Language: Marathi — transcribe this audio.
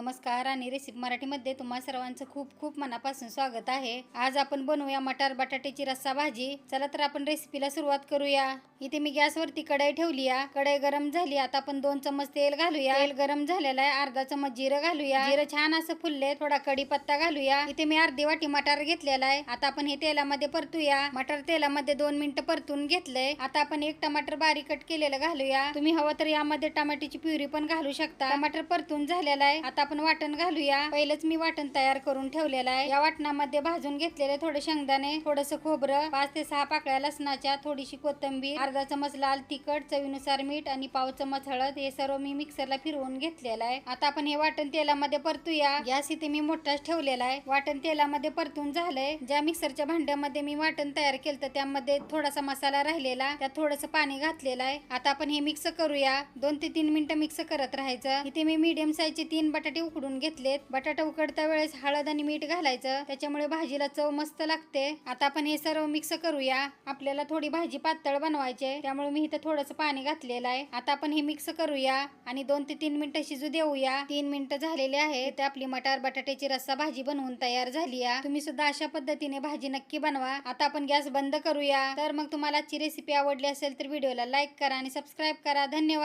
नमस्कार आणि रेसिपी मराठीमध्ये तुम्हा सर्वांचं खूप खूप मनापासून स्वागत आहे. आज आपण बनवूया मटार बटाट्याची रस्सा भाजी. चला तर आपण रेसिपीला सुरुवात करूया. इथे मी गॅसवरती कढई ठेवली कढई गरम झाली. आता आपण दोन चमच तेल घालूया. तेल गरम झालेलं आहे. अर्धा चमच जिरं घालूया. जिरं छान असं फुलले. थोडा कढीपत्ता घालूया. इथे मी अर्धी वाटी मटार घेतलेला आहे. आता आपण हे तेलामध्ये परतूया. मटार तेलामध्ये दोन मिनिटं परतून घेतलंय. आता आपण एक टमाटर बारीक कट केलेलं घालूया. तुम्ही हवं तर यामध्ये टमाट्याची प्युरी पण घालू शकता. टमाटर परतून झालेला आहे. आता आपण वाटण घालूया. पहिलेच मी वाटण तयार करून ठेवलेलं आहे. या वाटणामध्ये भाजून घेतलेले थोडे शेंगदाणे थोडस खोबरं पाच ते सहा पाकळ्या लसणाच्या थोडीशी कोथिंबीर अर्धा चमच लाल तिखट चवीनुसार मीठ आणि पाव चमच हळद हे सर्व मी मिक्सरला फिरवून घेतलेलं आहे. आता आपण हे वाटण तेलामध्ये परतूया. गॅस इथे मी मोठाच ठेवलेला आहे. वाटण तेलामध्ये परतून झालंय. ज्या मिक्सरच्या भांड्यामध्ये मी वाटण तयार केलं त्यामध्ये थोडासा मसाला राहिलेला. त्यात थोडस पाणी घातलेलं आहे. आता आपण हे मिक्स करूया. दोन ते तीन मिनिटं मिक्स करत राहायचं. इथे मी मीडियम साईजचे तीन बटाटे उकडून घेतलेत. बटाटा उकडता वेळेस हळद आणि मीठ घालायचं. त्याच्यामुळे भाजीला चव मस्त लागते. आता आपण हे सर्व मिक्स करूया. आपल्याला थोडी भाजी पातळ बनवायची आहे. त्यामुळे मी इथं थोडंसं पाणी घातलेलं आहे. आता आपण हे मिक्स करूया आणि दोन ते तीन मिनिटं शिजू देऊया. तीन मिनिटं झालेले आहे ते आपली मटार बटाट्याची रस्सा भाजी बनवून तयार झाली आहे तुम्ही सुद्धा अशा पद्धतीने भाजी नक्की बनवा. आता आपण गॅस बंद करूया. तर मग तुम्हाला आजची रेसिपी आवडली असेल तर व्हिडिओला लाईक करा आणि सबस्क्राईब करा. धन्यवाद.